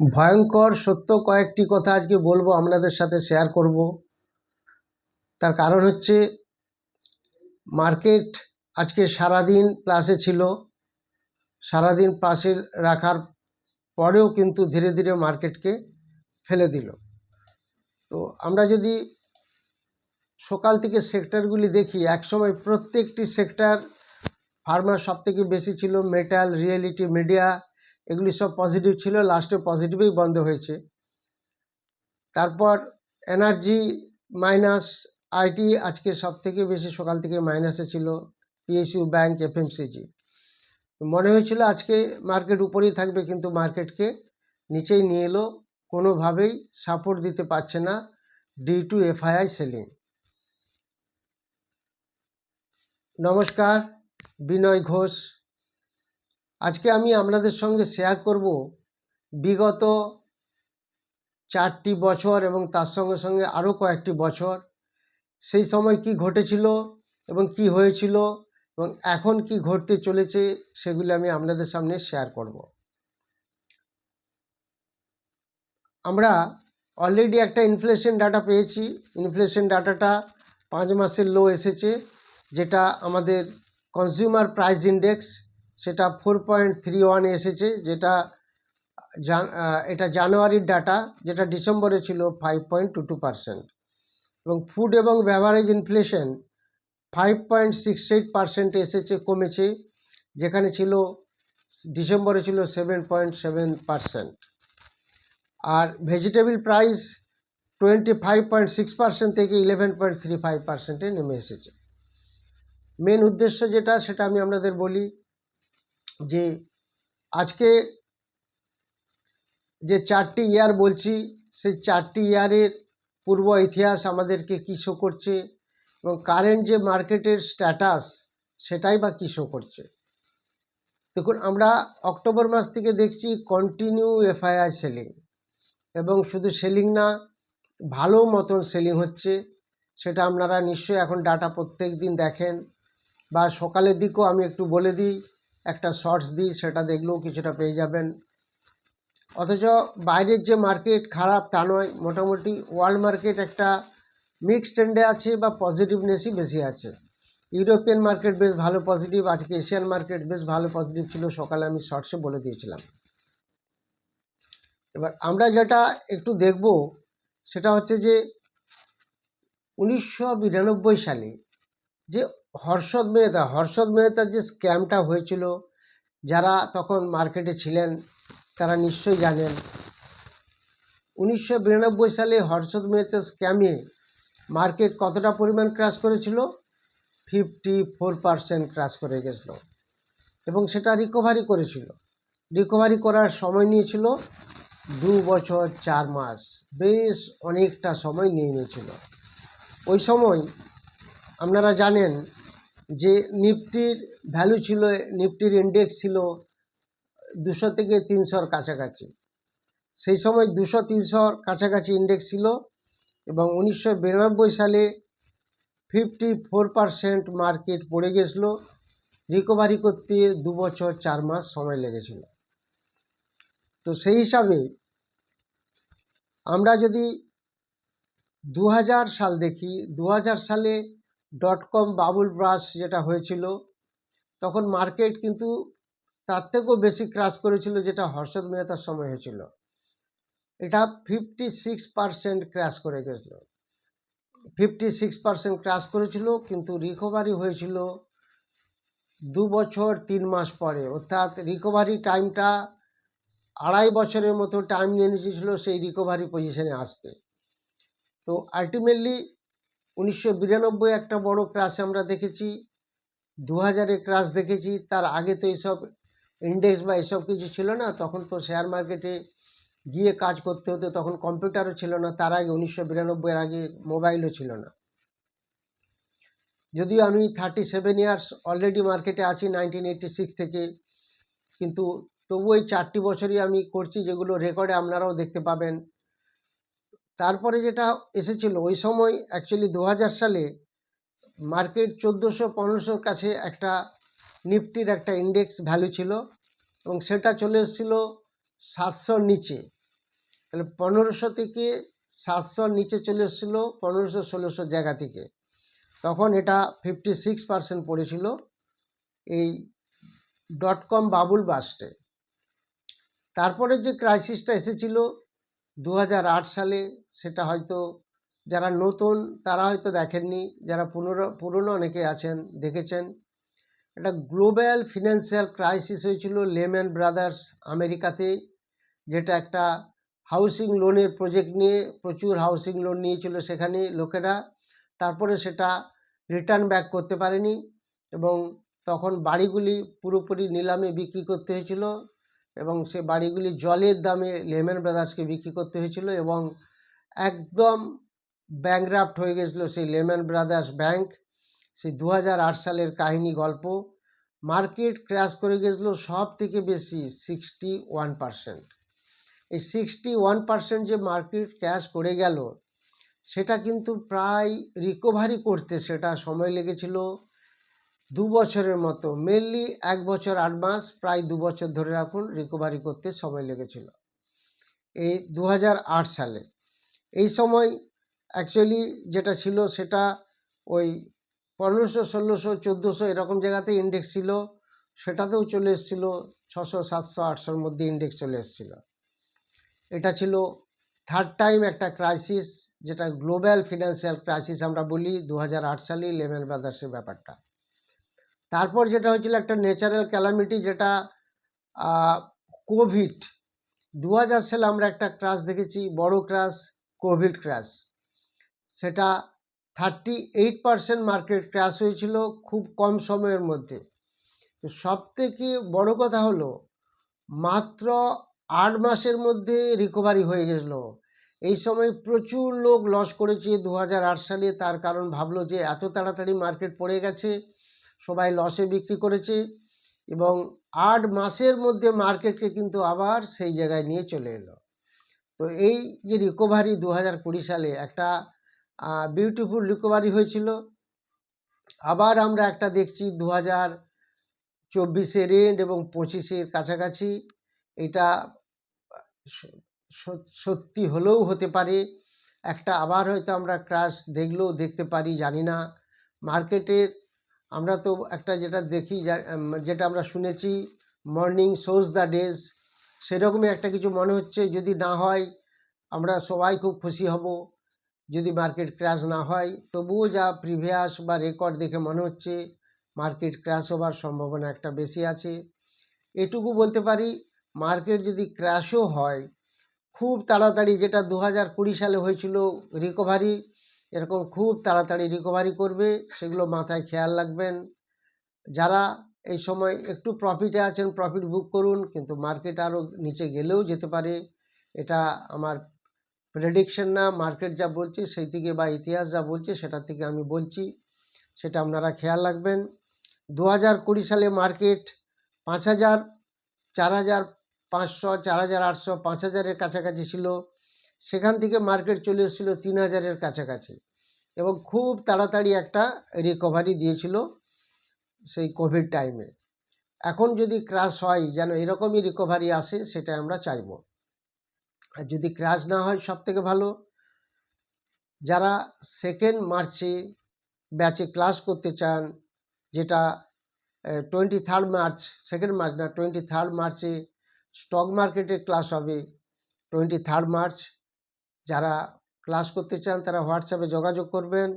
ভয়ঙ্কর, সত্য কয়েকটি কথা আজকে বলব, আপনাদের সাথে শেয়ার করব। তার কারণ হচ্ছে মার্কেট আজকে সারাদিন প্লাসে ছিল। সারাদিন প্লাসে রাখার পরেও কিন্তু ধীরে ধীরে মার্কেটকে ফেলে দিল। তো আমরা যদি সকাল থেকে সেক্টরগুলি দেখি, একসময় প্রত্যেকটি সেক্টর ফার্মার সব থেকে বেশি ছিল মেটাল রিয়েলিটি মিডিয়া এগুলি সব পজিটিভ ছিল লাস্টে পজিটিভেই বন্ধ হয়েছে। তারপর এনার্জি মাইনাস আইটি আজকে সব থেকে বেশি সকাল থেকে মাইনাসে ছিল পিএসইউ ব্যাংক এফএমসিজি মনে হয়েছিল আজকে মার্কেট উপরেই থাকবে, কিন্তু মার্কেটকে নিচেই নিয়ে এলো, কোনোভাবেই সাপোর্ট দিতে পারছে না ডি টু এফআইআই সেলিং নমস্কার, বিনয় ঘোষ। আজকে আমি আপনাদের সঙ্গে শেয়ার করব বিগত চারটি বছর এবং তার সঙ্গে সঙ্গে আরও কয়েকটি বছর। সেই সময় কি ঘটেছিল এবং কি হয়েছিল এবং এখন কি ঘটতে চলেছে সেগুলি আমি আপনাদের সামনে শেয়ার করব। আমরা অলরেডি একটা ইনফ্লেশন ডাটা পেয়েছি। ইনফ্লেশন ডাটাটা পাঁচ মাসের লো এসেছে, যেটা আমাদের কনজিউমার প্রাইস ইন্ডেক্স সেটা ফোর পয়েন্ট থ্রি ওয়ান এসেছে, যেটা এটা জানুয়ারির ডাটা যেটা ডিসেম্বরে ছিল five point two two percent এবং ফুড এবং beverage inflation five point six eight percent এসেছে, কমেছে, যেখানে ছিল, ডিসেম্বরে ছিল সেভেন পয়েন্ট সেভেন পার্সেন্ট আর vegetable price twenty five point six percent থেকে ইলেভেন পয়েন্ট থ্রি ফাইভ পার্সেন্টে নেমে এসেছে। মেন উদ্দেশ্য যেটা, সেটা আমি আপনাদের বলি যে আজকে যে চারটি ইয়ার বলছি, সেই চারটি ইয়ারের পূর্ব ইতিহাস আমাদেরকে কী শো করছে এবং কারেন্ট যে মার্কেটের স্ট্যাটাস সেটাই বা কী শো করছে? দেখুন, আমরা অক্টোবর মাস থেকে দেখছি কন্টিনিউ এফআইআই সেলিং এবং শুধু সেলিং না, ভালো মতন সেলিং হচ্ছে। সেটা আপনারা নিশ্চয়ই এখন ডাটা প্রত্যেক দিন দেখেন। বা সকালের দিকেও আমি একটু বলে দিই একটা শর্টস দিই সেটা দেখলেও কিছুটা পেয়ে যাবেন। অথচ বাইরের যে মার্কেট খারাপ তা নয়, মোটামুটি ওয়ার্ল্ড মার্কেট একটা মিক্সড ট্রেন্ডে আছে বা পজিটিভনেসই বেশি আছে। ইউরোপিয়ান মার্কেট বেশ ভালো পজিটিভ আজকে এশিয়ান মার্কেট বেশ ভালো পজিটিভ ছিল, সকালে আমি শর্টসে বলে দিয়েছিলাম। এবার আমরা যেটা একটু দেখব, সেটা হচ্ছে যে উনিশশো বিরানব্বই সালে যে হর্ষদ মেহতা, হর্ষদ মেহতার যে স্ক্যামটা হয়েছিল, যারা তখন মার্কেটে ছিলেন, তারা নিশ্চয়ই জানেন। উনিশশো বিরানব্বই সালে হর্ষদ মেহতার স্ক্যামে মার্কেট কতটা পরিমাণ ক্রাশ করেছিল? ফিফটি ফোর পারসেন্ট ক্রাশ করে গেছিল। এবং সেটা রিকভারি করেছিল। রিকভারি করার সময় নিয়েছিল দু বছর চার মাস। বেশ অনেকটা সময় নিয়ে নিয়েছিল। ওই সময় আপনারা জানেন যে নিফটির ভ্যালু ছিল, নিফটির ইন্ডেক্স ছিল দুশো থেকে তিনশোর কাছাকাছি। সেই সময় দুশো তিনশোর কাছাকাছি ইন্ডেক্স ছিল এবং উনিশশো বিরানব্বই সালে ফিফটি ফোর পারসেন্ট মার্কেট পড়ে গেছিল। রিকভারি করতে দু বছর চার মাস সময় লেগেছিল। তো সেই হিসাবে আমরা যদি দু হাজার সাল দেখি, দু হাজার সালে ডট কম বাবুল ব্রাশ যেটা হয়েছিল, তখন মার্কেট কিন্তু তার থেকেও বেশি ক্রাশ করেছিল যেটা হর্ষদ মেহতার সময় হয়েছিল। এটা ফিফটি সিক্স পারসেন্ট ক্র্যাশ করে গেছিল। ফিফটি সিক্স পারসেন্ট ক্রাশ করেছিল, কিন্তু রিকভারি হয়েছিল দু বছর তিন মাস পরে। অর্থাৎ রিকভারি টাইমটা আড়াই বছরের মতো টাইম নিয়ে নিয়েছিল সেই রিকভারি পজিশনে আসতে। তো আলটিমেটলি উনিশশো বিরানব্বই একটা বড় ক্রাশ আমরা দেখেছি। দু হাজারে ক্রাশ দেখেছি। তার আগে তো এইসব ইন্ডেক্স বা এসব কিছু ছিল না। তখন তো শেয়ার মার্কেটে গিয়ে কাজ করতে হতো। তখন কম্পিউটারও ছিল না। তার আগে উনিশশো বিরানব্বইয়ের আগে মোবাইলও ছিল না। যদিও আমি থার্টি সেভেন ইয়ার্স অলরেডি মার্কেটে আছি নাইনটিন এইটটি সিক্স থেকে। কিন্তু তবু ওই চারটি বছরই আমি করছি, যেগুলো রেকর্ডে আপনারাও দেখতে পাবেন। তারপরে যেটা এসেছিল, ওই সময় অ্যাকচুয়ালি দু হাজার সালে মার্কেট চোদ্দোশো পনেরোশোর কাছে একটা নিফটির একটা ইন্ডেক্স ভ্যালু ছিল এবং সেটা চলে এসেছিল সাতশোর নিচে। তাহলে পনেরোশো থেকে সাতশোর নিচে চলে এসেছিল, পনেরোশো ষোলোশো জায়গা থেকে। তখন এটা ফিফটি সিক্স পার্সেন্ট পড়েছিল এই ডট কম বাবুল বাস্টে তারপরে যে ক্রাইসিসটা এসেছিল দু হাজার আট সালে সেটা হয়তো যারা নতুন তারা হয়তো দেখেননি, যারা পুনর, পুরনো অনেকে আছেন, দেখেছেন। একটা গ্লোবাল ফিনান্সিয়াল ক্রাইসিস হয়েছিল লেম্যান ব্রাদার্স আমেরিকাতে, যেটা একটা হাউসিং লোনের প্রজেক্ট নিয়ে, প্রচুর হাউসিং লোন নিয়েছিল সেখানে লোকেরা। তারপরে সেটা রিটার্ন ব্যাক করতে পারেনি এবং তখন বাড়িগুলি পুরোপুরি নিলামে বিক্রি করতে হয়েছিল। এবং সে বাড়িগুলি জলের দামে লেমন ব্রাদার্সকে বিক্রি করতে হয়েছিল এবং একদম ব্যাংরাফ্ট হয়ে গেছিল সেই লেমন ব্রাদার্স ব্যাংক সেই দু হাজার আট সালের কাহিনী গল্প। মার্কেট ক্র্যাশ করে গেছিল সব থেকে বেশি সিক্সটি ওয়ান পারসেন্ট এই সিক্সটি ওয়ান পারসেন্ট যে মার্কেট ক্র্যাশ করে গেল, সেটা কিন্তু প্রায় রিকভারি করতে সেটা সময় লেগেছিল। দু বছরের মতো মেনলি এক বছর আট মাস, প্রায় দু বছর ধরে রাখুন রিকভারি করতে সময় লেগেছিল। এই দু হাজার আট সালে। এই সময় অ্যাকচুয়ালি যেটা ছিল সেটা ওই পনেরোশো, ষোলোশো, চোদ্দোশো এরকম জায়গাতে ইন্ডেক্স ছিল। সেটাতেও চলে এসেছিল, ছশো, সাতশো, আটশোর মধ্যে ইন্ডেক্স চলে এসেছিল। এটা ছিল থার্ড টাইম একটা ক্রাইসিস যেটা গ্লোবাল ফিনান্সিয়াল ক্রাইসিস আমরা বলি দু সালে লেমেন ব্রাদার্সের ব্যাপারটা। তারপর যেটা হয়েছিল একটা ন্যাচারাল ক্যালামিটি যেটা কোভিড দু হাজার সালে আমরা একটা ক্রাশ দেখেছি, বড় ক্রাশ কোভিড ক্রাশ সেটা thirty eight percent market crash হয়েছিল খুব কম সময়ের মধ্যে। তো সব থেকে বড় কথা হলো, মাত্র আট মাসের মধ্যে রিকভারি হয়ে গেছিল। এই সময় প্রচুর লোক লস করেছে দু হাজার আট সালে, তার কারণ ভাবলো যে এত তাড়াতাড়ি মার্কেট পড়ে গেছে। সবাই লসে বিক্রি করেছে এবং আট মাসের মধ্যে মার্কেটকে কিন্তু আবার সেই জায়গায় নিয়ে চলে এলো। তো এই যে রিকভারি দু সালে একটা বিউটিফুল রিকভারি হয়েছিল। আবার আমরা একটা দেখছি দু হাজার চব্বিশের এন্ড এবং পঁচিশের কাছাকাছি। এটা সত্যি হলেও হতে পারে। একটা আবার হয়তো আমরা ক্রাশ দেখলেও দেখতে পারি, জানি না। মার্কেটের আমরা তো একটা যেটা দেখি যেটা আমরা শুনেছি মর্নিং শোজ দ্য ডেজ সেরকমই একটা কিছু মনে হচ্ছে। যদি না হয়, আমরা সবাই খুব খুশি হব। যদি মার্কেট ক্র্যাশ না হয়, তবুও যা প্রিভিয়াস বা রেকর্ড দেখে মনে হচ্ছে মার্কেট ক্র্যাশ হবার সম্ভাবনা একটা বেশি আছে। এটুকু বলতে পারি মার্কেট যদি ক্র্যাশও হয়, খুব তাড়াতাড়ি যেটা দু হাজার কুড়ি সালে হয়েছিল রিকভারি এরকম খুব তাড়াতাড়ি রিকভারি করবে, সেগুলো মাথায় খেয়াল রাখবেন। যারা এই সময় একটু প্রফিটে আছেন প্রফিট বুক করুন, কিন্তু মার্কেট আরও নিচে গেলেও যেতে পারে। এটা আমার প্রেডিকশন না মার্কেট যা বলছে, সেই থেকে বা ইতিহাস যা বলছে সেটা থেকে আমি বলছি, সেটা আপনারা খেয়াল রাখবেন। দু হাজার কুড়ি সালে মার্কেট পাঁচ হাজার, চার হাজার পাঁচশো, চার হাজার আটশো, পাঁচ হাজারের কাছাকাছি ছিল। সেখান থেকে মার্কেট চলে এসেছিল তিন হাজারের কাছাকাছি এবং খুব তাড়াতাড়ি একটা রিকভারি দিয়েছিল সেই কোভিড টাইমে এখন যদি ক্রাশ হয়, যেন এরকমই রিকভারি আসে সেটা আমরা চাইব। আর যদি ক্রাশ না হয় সব থেকে ভালো, যারা সেকেন্ড মার্চে ব্যাচে ক্লাস করতে চান, যেটা twenty third March second March না টোয়েন্টি থার্ড মার্চে স্টক মার্কেটে ক্লাস হবে টোয়েন্টি থার্ড মার্চ যারা ক্লাস করতে চান তারা হোয়াটসঅ্যাপে যোগাযোগ করবেন।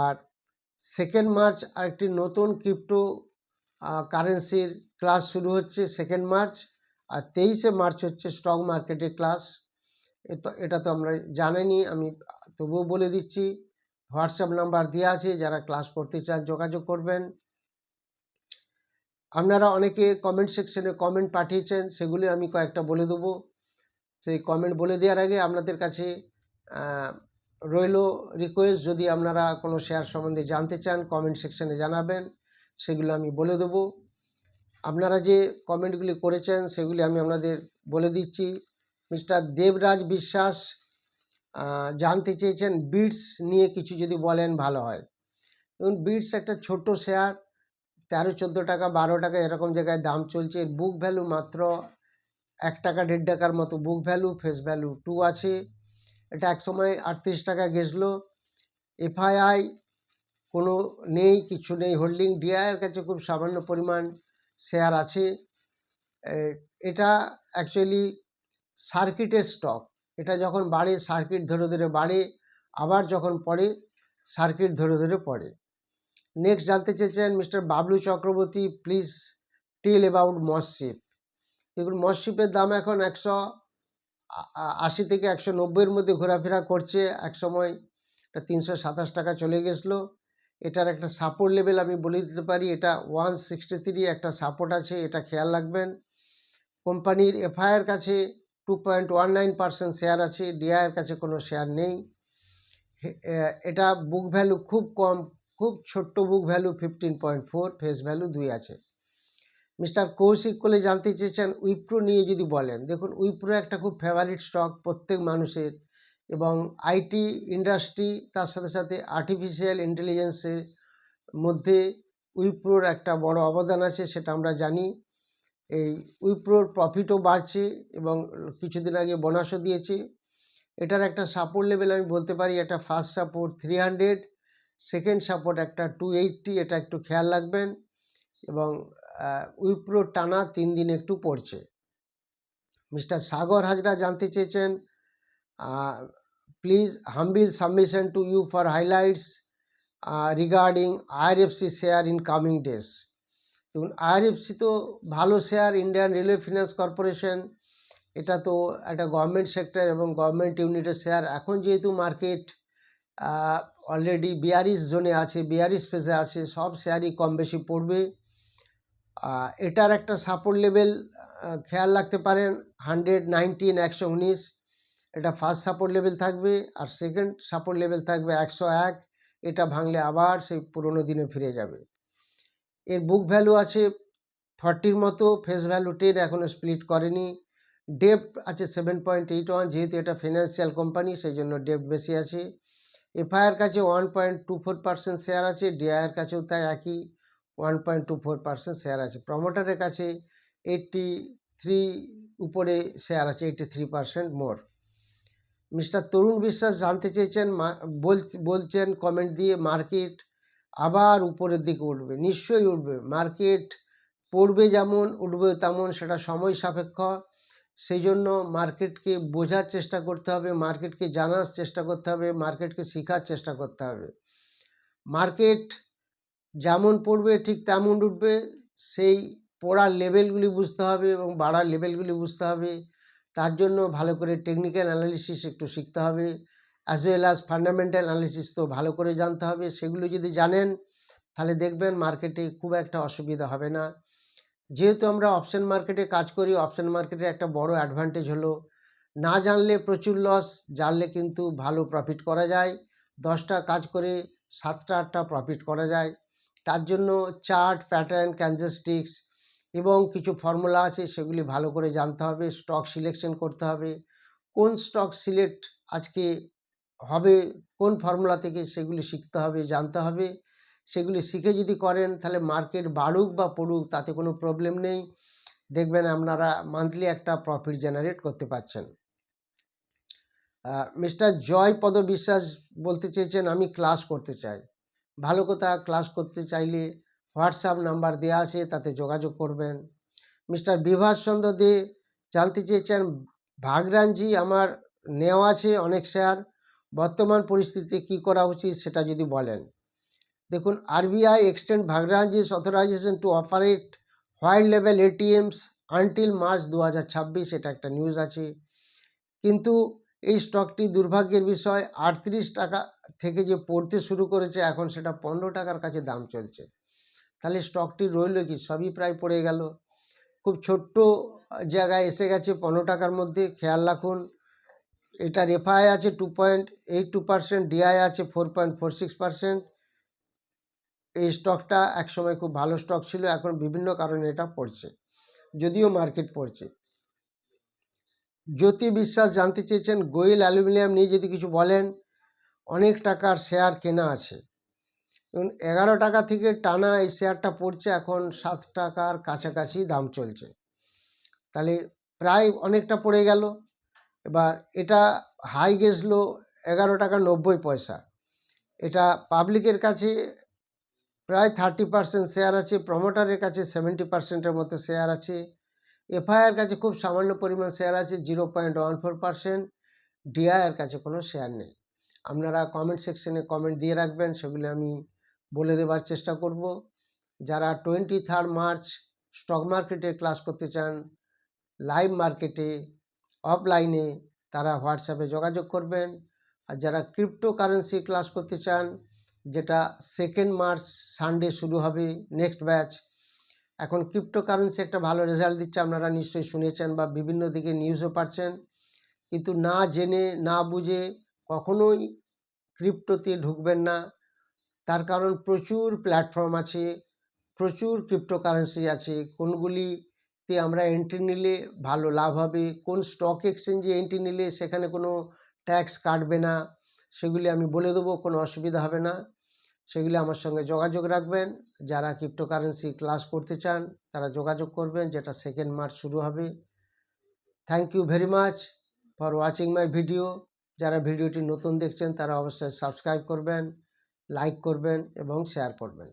আর সেকেন্ড মার্চ আরেকটি নতুন ক্রিপ্টো কারেন্সির ক্লাস শুরু হচ্ছে সেকেন্ড মার্চ আর তেইশে মার্চ হচ্ছে স্টক মার্কেটের ক্লাস এটা তো আমরা জানেনি আমি তবুও বলে দিচ্ছি হোয়াটসঅ্যাপ নাম্বার দেওয়া আছে, যারা ক্লাস করতে চান যোগাযোগ করবেন। আপনারা অনেকে কমেন্ট সেকশনে কমেন্ট পাঠিয়েছেন, সেগুলি আমি কয়েকটা বলে দেবো। সেই কমেন্ট বলে দেওয়ার আগে আপনাদের কাছে রইল রিকোয়েস্ট যদি আপনারা কোনো শেয়ার সম্বন্ধে জানতে চান কমেন্ট সেকশনে জানাবেন, সেগুলো আমি বলে দেবো। আপনারা যে কমেন্টগুলি করেছেন, সেগুলি আমি আপনাদের বলে দিচ্ছি। মিস্টার দেবরাজ বিশ্বাস জানতে চেয়েছেন বিটস নিয়ে কিছু যদি বলেন, ভালো হয়। এবং বিটস একটা ছোট শেয়ার তেরো, চোদ্দ টাকা, বারো টাকা, এরকম জায়গায় দাম চলছে। বুক ভ্যালু মাত্র এক টাকা, দেড় টাকার মতো book value face value two আছে। এটা এক সময় আটত্রিশ টাকা গেছিল। এফআইআই কোনো নেই, কিছু নেই হোল্ডিং ডিআইয়ের কাছে খুব সামান্য পরিমাণ শেয়ার আছে। এটা অ্যাকচুয়ালি সার্কিটের স্টক এটা যখন বাড়ে সার্কিট ধরে ধরে বাড়ে, আবার যখন পড়ে সার্কিট ধরে ধরে পড়ে। নেক্সট জানতে চেয়েছেন mister Bablu Chakraborty please tell about মসশিপ দেখুন মসশিপের দাম এখন একশো আশি থেকে একশো নব্বইয়ের মধ্যে ঘোরাফেরা করছে। এক সময় এটা তিনশো সাতাশ টাকা চলে গেছিল। এটার একটা সাপোর্ট লেভেল আমি বলে দিতে পারি। এটা ওয়ান সিক্সটি থ্রি একটা সাপোর্ট আছে, এটা খেয়াল রাখবেন। কোম্পানির এফআইআর কাছে two point one nine percent share আছে ডিআইয়ের কাছে কোনো শেয়ার নেই। এটা বুক ভ্যালু খুব কম, খুব ছোট্ট book value fifteen point four face value দুই আছে। মিস্টার কৌশিক কোলে জানতে চেয়েছেন উইপ্রো নিয়ে যদি বলেন। দেখুন, উইপ্রো একটা খুব ফেভারিট স্টক প্রত্যেক মানুষের এবং আইটি ইন্ডাস্ট্রি তার সাথে সাথে আর্টিফিশিয়াল ইন্টেলিজেন্সের মধ্যে উইপ্রোর একটা বড় অবদান আছে, সেটা আমরা জানি। এই উইপ্রোর প্রফিটও বাড়ছে এবং কিছুদিন আগে বোনাসও দিয়েছে। এটার একটা সাপোর্ট লেভেল আমি বলতে পারি, একটা first support three hundred second support একটা টু এইটটি এটা একটু খেয়াল রাখবেন। এবং উইপ্রো টানা তিন দিন একটু পড়ছে। মিস্টার সাগর হাজরা জানতে চেয়েছেন please humble submission to you for highlights regarding IRFC share in coming days দেখুন আইআরএফসি তো ভালো share Indian railway finance corporation এটা তো একটা গভর্নমেন্ট সেক্টর এবং গভর্নমেন্ট ইউনিটের শেয়ার এখন যেহেতু মার্কেট অলরেডি বিয়ারিশ জোনে আছে বিয়ারিশ ফেজে আছে, সব শেয়ারই কম বেশি পড়বে। এটার একটা সাপোর্ট লেভেল খেয়াল রাখতে পারেন হান্ড্রেড নাইনটিন একশো উনিশ, এটা ফার্স্ট সাপোর্ট লেভেল থাকবে, আর সেকেন্ড সাপোর্ট লেভেল থাকবে একশো এক, এটা ভাঙলে আবার সেই পুরোনো দিনে ফিরে যাবে। এর বুক ভ্যালু আছে ফর্টির মতো ফেস ভ্যালু টেন এখনও স্প্লিট করেনি ডেপ্ট আছে সেভেন পয়েন্ট এইট ওয়ান যেহেতু এটা ফিনান্সিয়াল কোম্পানি সেই জন্য ডেপ্ট বেশি আছে। এফআইআর কাছে one point two four percent share আছে ডিআইয়ের কাছেও তাই একই। One point two four percent share আছে। প্রমোটারের কাছে এইটটি থ্রি উপরে শেয়ার আছে eighty three percent more mister Tarun Biswas জানতে চেয়েছেন বলছেন কমেন্ট দিয়ে মার্কেট আবার উপরের দিকে উঠবে। নিশ্চয়ই উঠবে। মার্কেট পড়বে যেমন, উঠবে তেমন, সেটা সময় সাপেক্ষ। সেই জন্য মার্কেটকে বোঝার চেষ্টা করতে হবে মার্কেটকে জানার চেষ্টা করতে হবে মার্কেটকে শেখার চেষ্টা করতে হবে। মার্কেট যেমন পড়বে ঠিক তেমন উঠবে। সেই পড়ার লেভেলগুলি বুঝতে হবে এবং বাড়ার লেভেলগুলি বুঝতে হবে। তার জন্য ভালো করে টেকনিক্যাল অ্যানালিসিস একটু শিখতে হবে। As well as fundamental analysis তো ভালো করে জানতে হবে। সেগুলো যদি জানেন, তাহলে দেখবেন মার্কেটে খুব একটা অসুবিধা হবে না। যেহেতু আমরা অপশন মার্কেটে কাজ করি অপশন মার্কেটে একটা বড় অ্যাডভান্টেজ হলো। না জানলে প্রচুর লস জানলে কিন্তু ভালো প্রফিট করা যায়। দশটা কাজ করে সাতটা আটটা প্রফিট করা যায়। তার জন্য চার্ট, প্যাটার্ন ক্যান্সেস্টিক্স এবং কিছু ফর্মুলা আছে, সেগুলি ভালো করে জানতে হবে, স্টক সিলেকশন করতে হবে। কোন স্টক সিলেক্ট আজকে হবে, কোন ফর্মুলা থেকে সেগুলি শিখতে হবে, জানতে হবে। সেগুলি শিখে যদি করেন, তাহলে মার্কেট বাড়ুক বা পড়ুক, তাতে কোনো প্রবলেম নেই। দেখবেন আপনারা মান্থলি একটা প্রফিট জেনারেট করতে পারছেন। মিস্টার জয় পদ বিশ্বাস বলতে চেয়েছেন, আমি ক্লাস করতে চাই। ভালো কথা ক্লাস করতে চাইলে হোয়াটসঅ্যাপ নাম্বার দেওয়া আছে, তাতে যোগাযোগ করবেন। মিস্টার বিভাস চন্দ্র দে জানতে চেয়েছেন, ভাগরানজি আমার নেওয়া আছে অনেক শেয়ার বর্তমান পরিস্থিতিতে কী করা উচিত সেটা যদি বলেন। দেখুন RBI extend Vakrangee's authorization to operate white level ATMs until March দু হাজার ছাব্বিশ, এটা একটা নিউজ আছে। কিন্তু এই স্টকটি দুর্ভাগ্যের বিষয়, আটত্রিশ টাকা থেকে যে পড়তে শুরু করেছে, এখন সেটা পনেরো টাকার কাছে দাম চলছে। তাহলে স্টকটি রইল কি? সবই প্রায় পড়ে গেল। খুব ছোট্ট জায়গায় এসে গেছে পনেরো টাকার মধ্যে, খেয়াল রাখুন। এটার এফআই আছে two point eight two percent DII আছে four point four six percent এই স্টকটা একসময় খুব ভালো স্টক ছিল, এখন বিভিন্ন কারণে এটা পড়ছে। যদিও মার্কেট পড়ছে। জ্যোতি বিশ্বাস জানতে চেয়েছেন, গোয়েল অ্যালুমিনিয়াম নিয়ে যদি কিছু বলেন। অনেক টাকার শেয়ার কেনা আছে। এবং এগারো টাকা থেকে টানা এই শেয়ারটা পড়ছে, এখন সাত টাকার কাছাকাছি দাম চলছে। তাহলে প্রায় অনেকটা পড়ে গেল। এবার এটা হাই গেছলো এগারো টাকা নব্বই পয়সা। এটা পাবলিকের কাছে প্রায় থার্টি পার্সেন্ট শেয়ার আছে প্রমোটারের কাছে সেভেন্টি পার্সেন্টের মতো শেয়ার আছে। এফআইআর কাছে খুব সামান্য পরিমাণ শেয়ার আছে zero point one four percent ডিআইয়ের কাছে কোনো শেয়ার নেই। আপনারা কমেন্ট সেকশনে কমেন্ট দিয়ে রাখবেন, সেগুলি আমি বলে দেওয়ার চেষ্টা করব। যারা টোয়েন্টি থার্ড মার্চ স্টক মার্কেটে ক্লাস করতে চান লাইভ মার্কেটে অফলাইনে তারা হোয়াটসঅ্যাপে যোগাযোগ করবেন। আর যারা ক্রিপ্টো কারেন্সি ক্লাস করতে চান, যেটা সেকেন্ড মার্চ সানডে শুরু হবে নেক্সট ব্যাচ এখন ক্রিপ্টো কারেন্সি একটা ভালো রেজাল্ট দিচ্ছে, আপনারা নিশ্চয়ই শুনেছেন বা বিভিন্ন দিকে নিউজও পাচ্ছেন। কিন্তু না জেনে, না বুঝে কখনোই ক্রিপ্টোতে ঢুকবেন না। তার কারণ প্রচুর প্ল্যাটফর্ম আছে, প্রচুর ক্রিপ্টোকারেন্সি আছে। কোনগুলিতে আমরা এন্ট্রি নিলে ভালো লাভ হবে? কোন স্টক এক্সচেঞ্জে এন্ট্রি নিলে সেখানে কোনো ট্যাক্স কাটবে না? সেগুলি আমি বলে দেবো, কোনো অসুবিধা হবে না। সেগুলি আমার সঙ্গে যোগাযোগ রাখবেন। যারা ক্রিপ্টোকারেন্সি ক্লাস করতে চান, তারা যোগাযোগ করবেন, যেটা সেকেন্ড মার্চ শুরু হবে। Thank you very much for watching my video যারা ভিডিওটি নতুন দেখছেন তারা অবশ্যই সাবস্ক্রাইব করবেন লাইক করবেন এবং শেয়ার করবেন।